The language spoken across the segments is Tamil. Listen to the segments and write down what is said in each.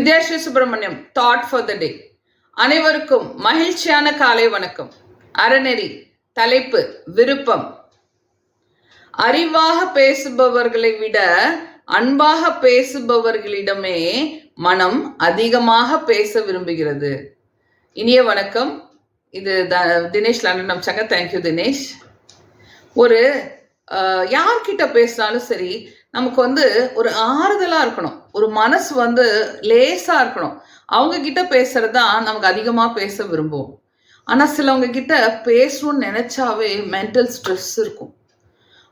Vidyashree Subramaniam thought for the day அனைவருக்கும் மகிழ்ச்சியான காலை வணக்கம். அறநெறி தலைப்பு விருப்பம். அறிவாக பேசுபவர்களை விட அன்பாக பேசுபவர்களிடமே மனம் அதிகமாக பேச விரும்புகிறது. இனிய வணக்கம். இது த- தினேஷ் லண்டன் அம்சாங்க தேங்க்யூ தினேஷ். ஒரு யார்கிட்ட பேசினாலும் சரி நமக்கு வந்து ஒரு ஆறுதலாக இருக்கணும். ஒரு மனசு வந்து லேசா இருக்கணும். அவங்க கிட்ட பேசுறது தான் நமக்கு அதிகமா பேச விரும்புவோம். ஆனா சிலவங்க கிட்ட பேசணும்னு நினைச்சாவே மென்டல் ஸ்ட்ரெஸ் இருக்கும்.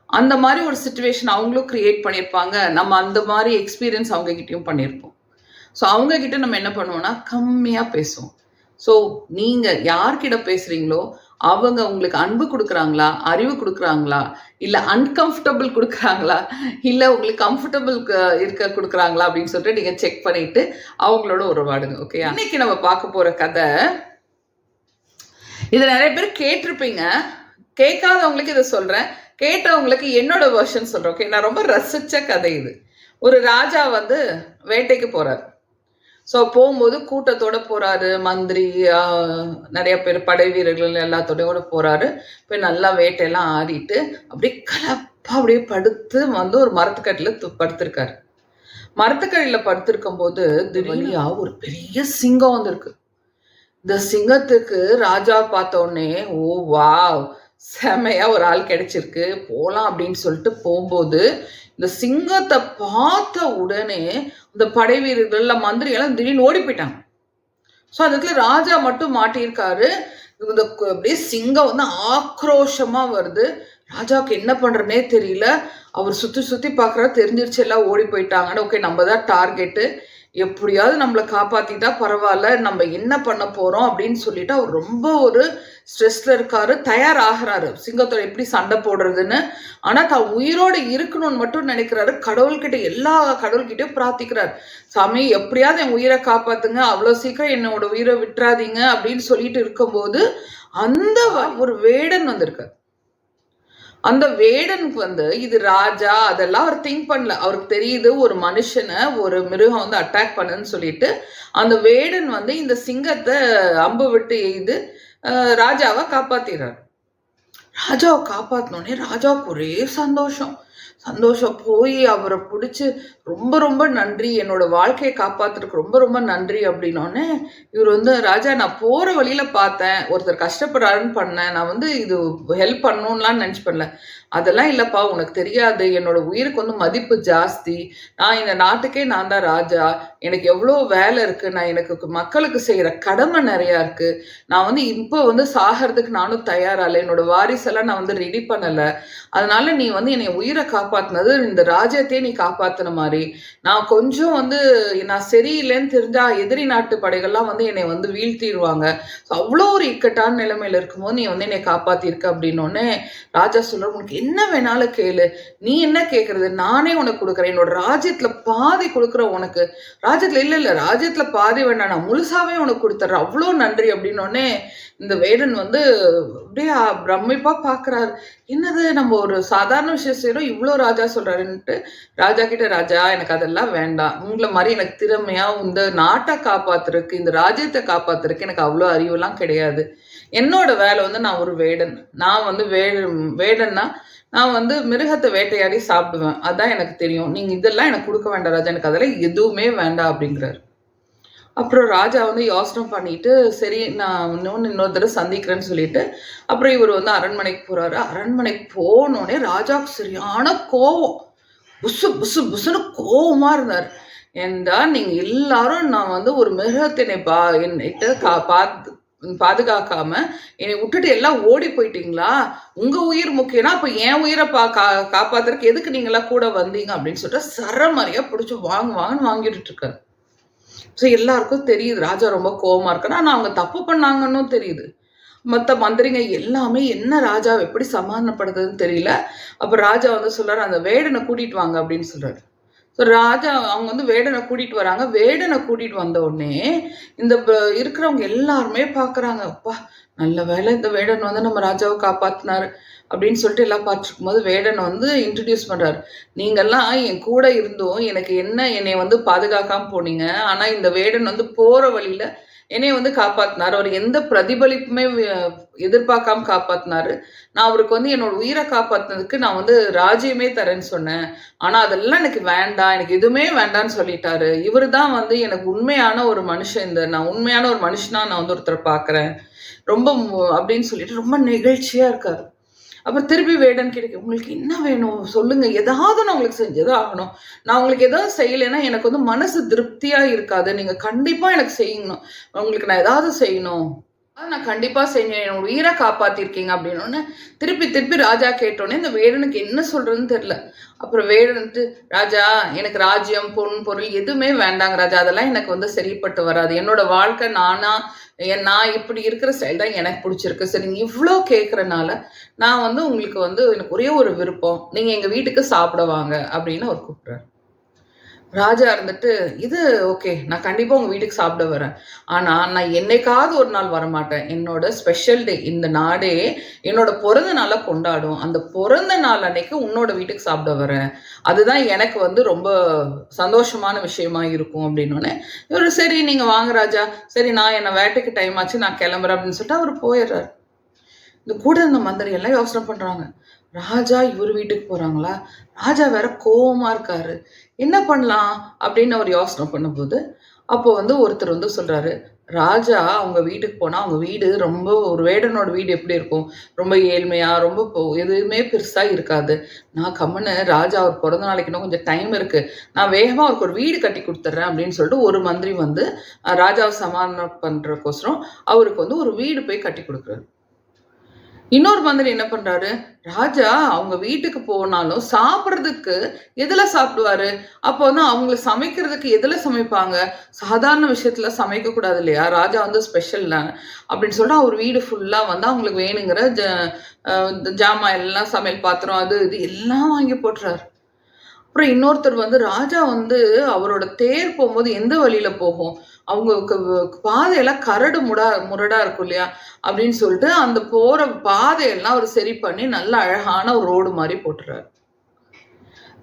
அந்த மாதிரி ஒரு சுச்சுவேஷன் அவங்களும் கிரியேட் பண்ணியிருப்பாங்க. நம்ம அந்த மாதிரி எக்ஸ்பீரியன்ஸ் அவங்க கிட்டயும் பண்ணியிருப்போம். ஸோ அவங்க கிட்ட நம்ம என்ன பண்ணுவோம்னா கம்மியா பேசுவோம். ஸோ நீங்க யார்கிட்ட பேசுறீங்களோ அவங்க உங்களுக்கு அன்பு கொடுக்குறாங்களா அறிவு கொடுக்குறாங்களா இல்லை அன்கம்ஃபர்டபுள் கொடுக்குறாங்களா இல்லை உங்களுக்கு கம்ஃபர்டபுள் இருக்க கொடுக்குறாங்களா அப்படின்னு சொல்லிட்டு நீங்கள் செக் பண்ணிட்டு அவங்களோட உறவாடுங்க ஓகே இன்னைக்கு நம்ம பார்க்க போகிற கதை இதை நிறைய பேர் கேட்டிருப்பீங்க. கேட்காதவங்களுக்கு இதை சொல்கிறேன் கேட்டவங்களுக்கு என்னோட வெர்ஷன் சொல்கிறேன் ஓகே நான் ரொம்ப ரசித்த கதை இது. ஒரு ராஜா வந்து வேட்டைக்கு போகிறார் ஸோ போகும்போது கூட்டத்தோட போறாரு. மந்திரி நிறைய பேர் படை வீரர்கள் எல்லாத்தோடயோட போறாரு. போய் நல்லா வேட்டையெல்லாம் ஆடிட்டு அப்படியே கலப்பா அப்படியே படுத்து வந்து ஒரு மரத்துக்கட்டில் படுத்திருக்காரு. மரத்துக்கடியில் படுத்திருக்கும் போது திடீர்னு ஒரு பெரிய சிங்கம் வந்திருக்கு. இந்த சிங்கத்துக்கு ராஜா பார்த்த உடனே ஓ வாவ்! செமையா ஒரு ஆள் கிடைச்சிருக்கு. போலாம் அப்படின்னு சொல்லிட்டு போகும்போது இந்த சிங்கத்தை பார்த்த உடனே இந்த படை வீரர்கள் மந்திரி எல்லாம் திடீர்னு ஓடி போயிட்டாங்க. ஸோ அந்த இடத்துல ராஜா மட்டும் மாட்டியிருக்காரு. இந்த அப்படியே சிங்கம் வந்து ஆக்ரோஷமா வருது. ராஜாவுக்கு என்ன பண்றனே தெரியல. அவர் சுத்தி சுத்தி பார்க்கறா தெரிஞ்சிருச்சு. எல்லாம் ஓடி போயிட்டாங்கன்னு ஓகே நம்ம தான் டார்கெட்டு. எப்படியாவது நம்மளை காப்பாத்திட்டா பரவாயில்ல நம்ம என்ன பண்ண போறோம் அப்படின்னு சொல்லிட்டு அவர் ரொம்ப ஒரு ஸ்ட்ரெஸ்ல இருக்காரு தயாராகிறாரு. சிங்கத்தோட எப்படி சண்டை போடுறதுன்னு. ஆனா தான் உயிரோட இருக்கணும்னு மட்டும் நினைக்கிறாரு. கடவுள்கிட்ட எல்லா கடவுள்கிட்டயும் பிரார்த்திக்கிறார். சாமி எப்படியாவது என் உயிரை காப்பாத்துங்க. அவ்வளவு சீக்கிரம் என்னோட உயிரை விட்டுறாதீங்க அப்படின்னு சொல்லிட்டு இருக்கும்போது அந்த ஒரு வேடன் வந்திருக்காரு. அந்த வேடனுக்கு வந்து இது ராஜா அதெல்லாம் அவர் திங்க் பண்ணல. அவருக்கு தெரியுது ஒரு மனுஷனை ஒரு மிருகம் வந்து அட்டாக் பண்ணுன்னு சொல்லிட்டு அந்த வேடன் வந்து இந்த சிங்கத்தை அம்பு விட்டு எய்து ராஜாவை காப்பாத்திடுறார். ராஜாவை காப்பாத்தினோடனே ராஜாவுக்கு ஒரே சந்தோஷம். சந்தோஷம் போய் அவரை பிடிச்சி ரொம்ப ரொம்ப நன்றி. என்னோட வாழ்க்கையை காப்பாத்துறதுக்கு ரொம்ப ரொம்ப நன்றி அப்படின்னோடனே இவர் வந்து ராஜா நான் போற வழியில பார்த்தேன். ஒருத்தர் கஷ்டப்படுறாருன்னு பண்ணேன். நான் வந்து இது ஹெல்ப் பண்ணணும்லாம் நினைச்சு பண்ணல. அதெல்லாம் இல்லப்பா உனக்கு தெரியாது. என்னோட உயிருக்கு வந்து மதிப்பு ஜாஸ்தி. நான் இந்த நாட்டுக்கே நான் தான் ராஜா. எனக்கு எவ்வளோ வேலை இருக்கு. நான் எனக்கு மக்களுக்கு செய்யற கடமை நிறையா இருக்கு. நான் வந்து இப்போ வந்து சாகிறதுக்கு நானும் தயாரா இல்லை. என்னோட வாரிசெல்லாம் நான் வந்து ரெடி பண்ணல. அதனால நீ வந்து என்னை உயிரை காப்பாற்றினது இந்த ராஜ்யத்தையே நீ காப்பாத்தின மாதிரி. நான் கொஞ்சம் வந்து நான் சரியில்லைன்னு தெரிஞ்சா எதிரி நாட்டு படைகள்லாம் வந்து என்னை வந்து வீழ்த்திடுவாங்க. அவ்வளோ ஒரு இக்கட்டான நிலைமையில இருக்கும்போது நீ வந்து என்னை காப்பாத்திருக்க அப்படின்னோடனே ராஜா சொல்ற உனக்கு என்ன வேணாலும் கேளு. நீ என்ன கேட்கறது நானே உனக்கு கொடுக்குறேன். என்னோட ராஜ்யத்துல பாதி கொடுக்குறேன் உனக்கு. ராஜ்யத்துல இல்ல இல்ல. ராஜ்யத்துல பாதி வேண்டாம் நான் முழுசாவே உனக்கு கொடுத்துட்றேன். அவ்வளோ நன்றி அப்படின்னோடனே இந்த வேடன் வந்து அப்படியே பிரமிப்பா பாக்குறாரு. என்னது? நம்ம ஒரு சாதாரண விஷயம் செய்யறோம் இவ்வளோ ராஜா சொல்றாருன்ட்டு ராஜா கிட்ட ராஜா எனக்கு அதெல்லாம் வேண்டாம். உங்களை மாதிரி எனக்கு திறமையா இந்த நாட்டை காப்பாத்துறதுக்கு இந்த ராஜ்யத்தை காப்பாத்துறதுக்கு எனக்கு அவ்வளோ அறிவுலாம் கிடையாது. என்னோட வேலை வந்து நான் ஒரு வேடன். நான் வந்து வே வேடன்னா நான் வந்து மிருகத்தை வேட்டையாடி சாப்பிடுவேன். அதான் எனக்கு தெரியும். நீங்க இதெல்லாம் எனக்கு கொடுக்க வேண்டாம் ராஜா. எனக்கு அதெல்லாம் எதுவுமே வேண்டாம் அப்படிங்கிறாரு. அப்புறம் ராஜா வந்து யோசனை பண்ணிட்டு சரி நான் இன்னொன்று இன்னொரு தடவை சந்திக்கிறேன்னு சொல்லிட்டு அப்புறம் இவர் வந்து அரண்மனைக்கு போறாரு. அரண்மனைக்கு போனோடனே ராஜாவுக்கு சரியான கோவம். புசு புசு புசுன்னு கோவமா இருந்தார். ஏண்டா நீங்க எல்லாரும் நான் வந்து ஒரு மிருகத்தினை பா என்னிட்ட கா பார்த்து பாதுகாக்காம என்னை விட்டுட்டு எல்லாம் ஓடி போயிட்டீங்களா? உங்க உயிர் முக்கியம்னா அப்ப என் உயிரை பா கா காப்பாத்துறதுக்கு எதுக்கு நீங்களாம் கூட வந்தீங்க? அப்படின்னு சொல்லிட்டு சரமாரியா பிடிச்சி வாங்க வாங்கன்னு வாங்கிட்டு இருக்காரு ஸோ எல்லாருக்கும் தெரியுது. ராஜா ரொம்ப கோவமா இருக்காரு. ஆனா அவங்க தப்பு பண்ணாங்கன்னு தெரியுது. மற்ற மந்திரிங்க எல்லாமே என்ன ராஜாவை எப்படி சமாதானப்படுதுன்னு தெரியல. அப்ப ராஜா வந்து சொல்றாரு அந்த வேடனை கூட்டிட்டு வாங்க அப்படின்னு சொல்றாரு. ராஜா அவங்க வந்து வேடனை கூட்டிட்டு வராங்க. வேடனை கூட்டிட்டு வந்த உடனே இந்த ப- இருக்கிறவங்க எல்லாருமே பார்க்குறாங்க. அப்பா நல்ல வேளை இந்த வேடன் வந்து நம்ம ராஜாவை காப்பாற்றினார் அப்படின்னு சொல்லிட்டு எல்லாம் பார்த்துருக்கும் போது வேடன் வந்து இன்ட்ரடியூஸ் பண்ணுறார் நீங்கள்லாம் என் கூட இருந்தும் எனக்கு என்ன என்னை வந்து பாதுகாக்காமல் போனீங்க? ஆனால் இந்த வேடன் வந்து போகிற வழியில் என்னைய வந்து காப்பாத்தினார். அவர் எந்த பிரதிபலிப்புமே எதிர்பார்க்காம காப்பாத்தினாரு. நான் அவருக்கு வந்து என்னோட உயிரை காப்பாத்தினதுக்கு நான் வந்து ராஜ்யமே தரேன்னு சொன்னேன். ஆனா அதெல்லாம் எனக்கு வேண்டாம். எனக்கு எதுவுமே வேண்டாம்னு சொல்லிட்டாரு. இவரு தான் வந்து எனக்கு உண்மையான ஒரு மனுஷன். இந்த நான் உண்மையான ஒரு மனுஷனா நான் வந்து ஒருத்தரை பாக்குறேன் ரொம்ப அப்படின்னு சொல்லிட்டு ரொம்ப நெகிழ்ச்சியா இருக்காரு. அப்புறம் திருப்பி வேடன்னு கேட்க உங்களுக்கு என்ன வேணும்? சொல்லுங்க. ஏதாவது நான் உங்களுக்கு செஞ்சது ஆகணும். நான் உங்களுக்கு எதாவது செய்யலைன்னா எனக்கு வந்து மனசு திருப்தியா இருக்காது. நீங்க கண்டிப்பா எனக்கு செய்யணும். உங்களுக்கு நான் ஏதாவது செய்யணும். நான் கண்டிப்பா செஞ்சேன் என்னோட உயிரை காப்பாத்திருக்கீங்க அப்படின்னு திருப்பி திருப்பி ராஜா கேட்டோன்னே இந்த வேடனுக்கு என்ன சொல்றதுன்னு தெரியல. அப்புறம் வேடன்ட்டு ராஜா எனக்கு ராஜ்யம் பொன் பொருள் எதுவுமே வேண்டாங்க ராஜா. அதெல்லாம் எனக்கு வந்து சரிப்பட்டு வராது. என்னோட வாழ்க்கை நானா என் நான் இப்படி இருக்கிற ஸ்டைல் தான் எனக்கு பிடிச்சிருக்கு. சரி நீங்கள் இவ்வளோ கேட்குறனால நான் வந்து உங்களுக்கு வந்து எனக்கு ஒரே ஒரு விருப்பம். நீங்கள் எங்கள் வீட்டுக்கு சாப்பிட வாங்க. அப்படின்னு அவர் கூப்பிட்றாரு. ராஜா இருந்துட்டு இது ஓகே நான் கண்டிப்பா உங்க வீட்டுக்கு சாப்பிட வரேன். ஆனா நான் என்னைக்காவது ஒரு நாள் வரமாட்டேன். என்னோட ஸ்பெஷல் டே இந்த நாடே என்னோட பிறந்த நாளை கொண்டாடும். அந்த பிறந்த நாள் அன்னைக்கு உன்னோட வீட்டுக்கு சாப்பிட வரேன். அதுதான் எனக்கு வந்து ரொம்ப சந்தோஷமான விஷயமா இருக்கும் அப்படின்னு இவர் சரி நீங்க வாங்க ராஜா. சரி நான் என்ன வேட்டைக்கு டைம் ஆச்சு நான் கிளம்புறேன் அப்படின்னு சொல்லிட்டு அவர் போயிடுறாரு. இந்த கூட இருந்த மந்திரி எல்லாம் யோசனை பண்றாங்க. ராஜா இவர் வீட்டுக்கு போறாங்களா? ராஜா வேற கோவமா இருக்காரு. என்ன பண்ணலாம்? அப்படின்னு அவர் யோசனை பண்ணும்போது அப்போ வந்து ஒருத்தர் வந்து சொல்றாரு ராஜா அவங்க வீட்டுக்கு போனா அவங்க வீடு ரொம்ப ஒரு வேடனோட வீடு எப்படி இருக்கும்? ரொம்ப ஏழ்மையா ரொம்ப எதுவுமே பெருசா இருக்காது. நான் கம்முன்னு ராஜா அவர் பிறந்த நாளைக்கு இன்னும் கொஞ்சம் டைம் இருக்கு. நான் வேகமா அவருக்கு ஒரு வீடு கட்டி கொடுத்துட்றேன் அப்படின்னு சொல்லிட்டு ஒரு மந்திரி வந்து ராஜாவை சமாதானம் பண்றதுக்கோசரம் அவருக்கு வந்து ஒரு வீடு போய் கட்டி கொடுக்குறாரு. இன்னொரு மந்திரி என்ன பண்றாரு? ராஜா அவங்க வீட்டுக்கு போனாலும் சாப்பிட்றதுக்கு எதுல சாப்பிடுவாரு? அப்போ வந்து அவங்கள சமைக்கிறதுக்கு எதுல சமைப்பாங்க? சாதாரண விஷயத்துல சமைக்க கூடாது இல்லையா? ராஜா வந்து ஸ்பெஷல் அப்படின்னு சொல்லிட்டு அவர் வீடு ஃபுல்லா வந்து அவங்களுக்கு வேணுங்கிற ஜ ஜாமான் எல்லாம் சமையல் பாத்திரம் அது இது எல்லாம் வாங்கி போட்டுறாரு. அப்புறம் இன்னொருத்தர் வந்து ராஜா வந்து அவரோட தேர் போகும்போது எந்த வழியில போகும்? அவங்க பாதையெல்லாம் கரடு முடா முரடா இருக்கும் இல்லையா? அப்படின்னு சொல்லிட்டு அந்த போற பாதையெல்லாம் அவர் சரி பண்ணி நல்ல அழகான ஒரு ரோடு மாதிரி போட்டுறாரு.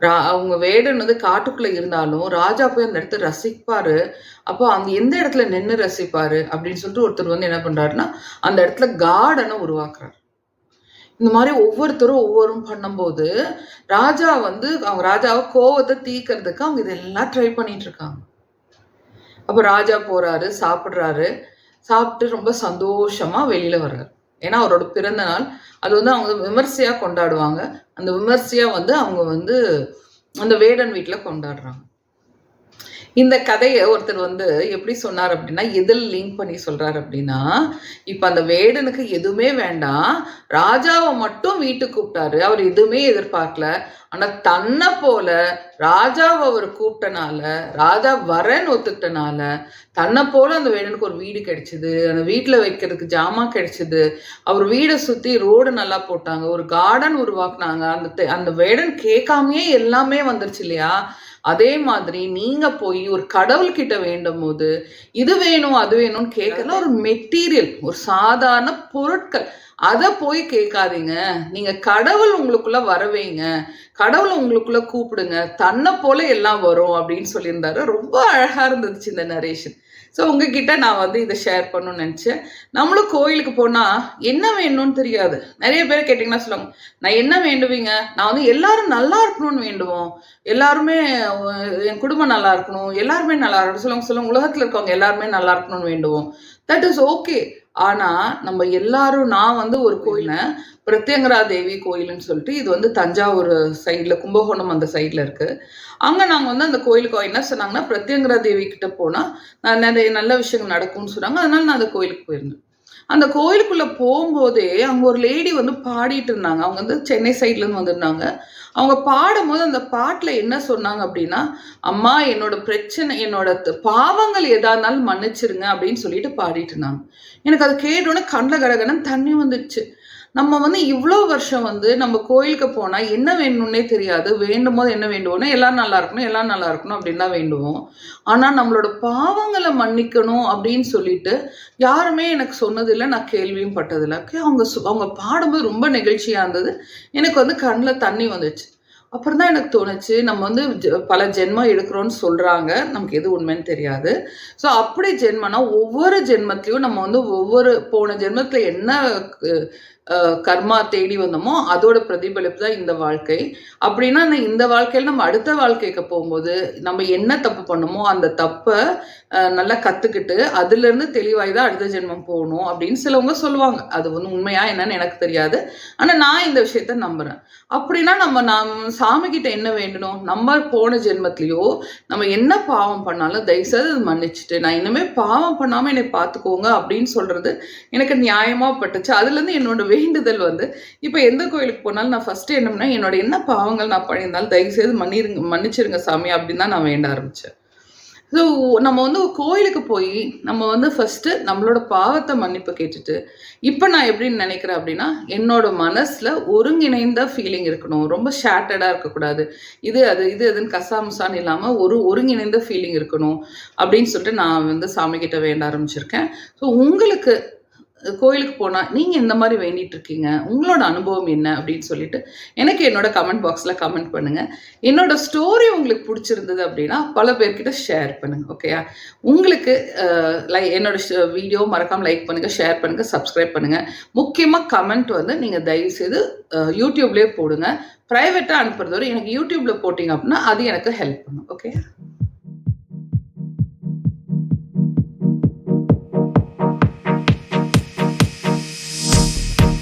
ரா- அவங்க வேடன் வந்து காட்டுக்குள்ள இருந்தாலும் ராஜா போய் அந்த இடத்த ரசிப்பாரு. அப்போ அந்த எந்த இடத்துல நின்று ரசிப்பாரு? அப்படின்னு சொல்லிட்டு ஒருத்தர் வந்து என்ன பண்றாருன்னா அந்த இடத்துல கார்டனை உருவாக்குறாரு. இந்த மாதிரி ஒவ்வொருத்தரும் ஒவ்வொரும் பண்ணும்போது ராஜா வந்து அவங்க ராஜாவை கோவத்தை தீக்கிறதுக்கு அவங்க இதெல்லாம் ட்ரை பண்ணிட்டு இருக்காங்க அப்ப ராஜா போறாரு சாப்பிடுறாரு. சாப்பிட்டு ரொம்ப சந்தோஷமா வெளியில வர்றாரு. ஏன்னா அவரோட பிறந்த நாள் அது வந்து அவங்க விமர்சையா கொண்டாடுவாங்க. அந்த விமர்சையா வந்து அவங்க வந்து அந்த வேடன் வீட்டுல கொண்டாடுறாங்க. இந்த கதையை ஒருத்தர் வந்து எப்படி சொன்னார் அப்படின்னா எதில் லிங்க் பண்ணி சொல்றாரு அப்படின்னா இப்ப அந்த வேடனுக்கு எதுவுமே வேண்டாம். ராஜாவை மட்டும் வீட்டுக்கு கூப்பிட்டாரு. அவர் எதுவுமே எதிர்பார்க்கல. ஆனா தன்னை போல ராஜாவை அவர் கூப்பிட்டனால ராஜா வரேன்னு ஒத்துக்கிட்டனால தன்னை போல அந்த வேடனுக்கு ஒரு வீடு கிடைச்சது. அந்த வீட்டுல வைக்கிறதுக்கு ஜாமான் கிடைச்சது. அவர் வீடை சுத்தி ரோடு நல்லா போட்டாங்க. ஒரு கார்டன் உருவாக்குனாங்க. அந்த அந்த வேடன் கேட்காமயே எல்லாமே வந்துருச்சு இல்லையா? அதே மாதிரி நீங்க போய் ஒரு கடவுள்கிட்ட வேண்டும் போது இது வேணும் அது வேணும்னு கேட்கலாம் ஒரு மெட்டீரியல் ஒரு சாதாரண பொருட்கள். அதை போய் கேட்காதீங்க. நீங்க கடவுள் உங்களுக்குள்ள வரவைங்க கடவுளை உங்களுக்குள்ள கூப்பிடுங்க. தன்னை போல எல்லாம் வரும் அப்படின்னு சொல்லியிருந்தாரு. ரொம்ப அழகா இருந்துச்சு இந்த நரேஷன். ஸோ உங்ககிட்ட நான் வந்து இதை ஷேர் பண்ணணும்னு நினச்சேன். நம்மளும் கோயிலுக்கு போனால் என்ன வேணும்னு தெரியாது. நிறைய பேர் கேட்டிங்கன்னா சொல்லுவாங்க நான் என்ன வேண்டுவீங்க? நான் வந்து எல்லாரும் நல்லா இருக்கணும்னு வேண்டுவோம். எல்லாருமே என் குடும்பம் நல்லா இருக்கணும். எல்லாருமே நல்லா இருக்கணும். சொல்லுவாங்க சொல்லுவாங்க உலகத்தில் இருக்கவங்க எல்லாருமே நல்லா இருக்கணும்னு வேண்டுவோம். தட் இஸ் ஓகே ஆனா நம்ம எல்லாரும் நான் வந்து ஒரு கோயிலை பிரத்யங்கரா தேவி கோயில்னு சொல்லிட்டு இது வந்து தஞ்சாவூர் சைடில் கும்பகோணம் அந்த சைடில் இருக்கு. அங்கே நாங்கள் வந்து அந்த கோயிலுக்கு என்ன சொன்னாங்கன்னா பிரத்யங்கரா தேவி கிட்ட போனால் நிறைய நல்ல விஷயங்கள் நடக்கும்னு சொன்னாங்க. அதனால நான் அந்த கோயிலுக்கு போயிருந்தேன். அந்த கோயிலுக்குள்ள போகும்போதே அங்க ஒரு லேடி வந்து பாடிட்டு இருந்தாங்க. அவங்க வந்து சென்னை சைட்ல இருந்து வந்திருந்தாங்க. அவங்க பாடும்போது அந்த பாட்டுல என்ன சொன்னாங்க அப்படின்னா அம்மா என்னோட பிரச்சனை என்னோட பாவங்கள் எதா இருந்தாலும் மன்னிச்சிருங்க அப்படின்னு சொல்லிட்டு பாடிட்டு இருந்தாங்க. எனக்கு அது கேட்டோன்னே கண்ணில் கடகடன்னு தண்ணி வந்துடுச்சு நம்ம வந்து இவ்வளோ வருஷம் வந்து நம்ம கோயிலுக்கு போனால் என்ன வேணும்னே தெரியாது. வேண்டும் போது என்ன வேண்டுவோம்னா எல்லாம் நல்லா இருக்கணும் எல்லாம் நல்லா இருக்கணும் அப்படின்னு தான் வேண்டுவோம். ஆனால் நம்மளோட பாவங்களை மன்னிக்கணும் அப்படின்னு சொல்லிட்டு யாருமே எனக்கு சொன்னதில்லை நான் கேள்வியும் பட்டதில்லை. அவங்க அவங்க பாடும்போது ரொம்ப நெகிழ்ச்சியாக இருந்தது. எனக்கு வந்து கண்ணில் தண்ணி வந்துச்சு. அப்புறம் தான் எனக்கு தோணுச்சு நம்ம வந்து பல ஜென்மம் எடுக்கிறோம்னு சொல்கிறாங்க நமக்கு எது உண்மைன்னு தெரியாது. ஸோ அப்படி ஜென்மனா ஒவ்வொரு ஜென்மத்திலையும் நம்ம வந்து ஒவ்வொரு போன ஜென்மத்தில் என்ன கர்மா தேடி வந்தோமோ அதோட பிரதிபலிப்பு தான் இந்த வாழ்க்கை. அப்படின்னா இந்த- இந்த நம்ம அடுத்த வாழ்க்கைக்கு போகும்போது நம்ம என்ன தப்பு பண்ணோமோ அந்த தப்பை நல்லா கத்துக்கிட்டு அதுல இருந்து தெளிவாய் தான் அடுத்த ஜென்மம் போகணும் அப்படின்னு சிலவங்க சொல்லுவாங்க. அது வந்து உண்மையா என்னன்னு எனக்கு தெரியாது. ஆனா நான் இந்த விஷயத்த நம்புறேன். அப்படின்னா நம்ம நாம் சாமி கிட்ட என்ன வேண்டணும் நம்ம போன ஜென்மத்திலயோ நம்ம என்ன பாவம் பண்ணாலும் தயவுசெய்து அது மன்னிச்சுட்டு நான் இன்னுமே பாவம் பண்ணாம என்னை பார்த்துக்கோங்க அப்படின்னு சொல்றது எனக்கு நியாயமா பட்டுச்சு. அதுல இருந்து என்னோட வேண்டுதல் வந்து இப்போ எந்த கோயிலுக்கு போனாலும் நான் ஃபர்ஸ்ட் என்னம்னா என்னோட என்ன பாவங்கள் நான் பண்ணியிருந்தாலும் தயவுசெய்து மன்னிருங்க மன்னிச்சிருங்க சாமி அப்படின்னு தான் நான் வேண்ட ஆரம்பிச்சேன். ஸோ நம்ம வந்து கோயிலுக்கு போய் நம்ம வந்து ஃபர்ஸ்ட் நம்மளோட பாவத்தை மன்னிப்பு கேட்டுட்டு இப்போ நான் எப்படின்னு நினைக்கிறேன் அப்படின்னா என்னோட மனசுல ஒருங்கிணைந்த ஃபீலிங் இருக்கணும். ரொம்ப ஷேட்டடாக இருக்கக்கூடாது. இது அது இது அதுன்னு கசாமுசான்னு இல்லாமல் ஒரு ஒருங்கிணைந்த ஃபீலிங் இருக்கணும் அப்படின்னு சொல்லிட்டு நான் வந்து சாமி கிட்ட வேண்ட ஆரம்பிச்சிருக்கேன். ஸோ உங்களுக்கு கோயிலுக்கு போனால் நீங்கள் இந்த மாதிரி வேண்டிட்டு இருக்கீங்க உங்களோட அனுபவம் என்ன அப்படின்னு சொல்லிட்டு எனக்கு என்னோட கமெண்ட் பாக்ஸில் கமெண்ட் பண்ணுங்கள் என்னோட ஸ்டோரி உங்களுக்கு பிடிச்சிருந்தது அப்படின்னா பல பேர்கிட்ட ஷேர் பண்ணுங்கள் ஓகேயா உங்களுக்கு லைக் என்னோட வீடியோ மறக்காமல் லைக் பண்ணுங்கள் ஷேர் பண்ணுங்கள் சப்ஸ்கிரைப் பண்ணுங்கள் முக்கியமாக கமெண்ட் வந்து நீங்கள் தயவுசெய்து செய்து யூடியூப்லேயே போடுங்க. ப்ரைவேட்டாக அனுப்புறது வரை எனக்கு யூடியூப்பில் போட்டிங்க அப்படின்னா அது எனக்கு ஹெல்ப் பண்ணும் ஓகே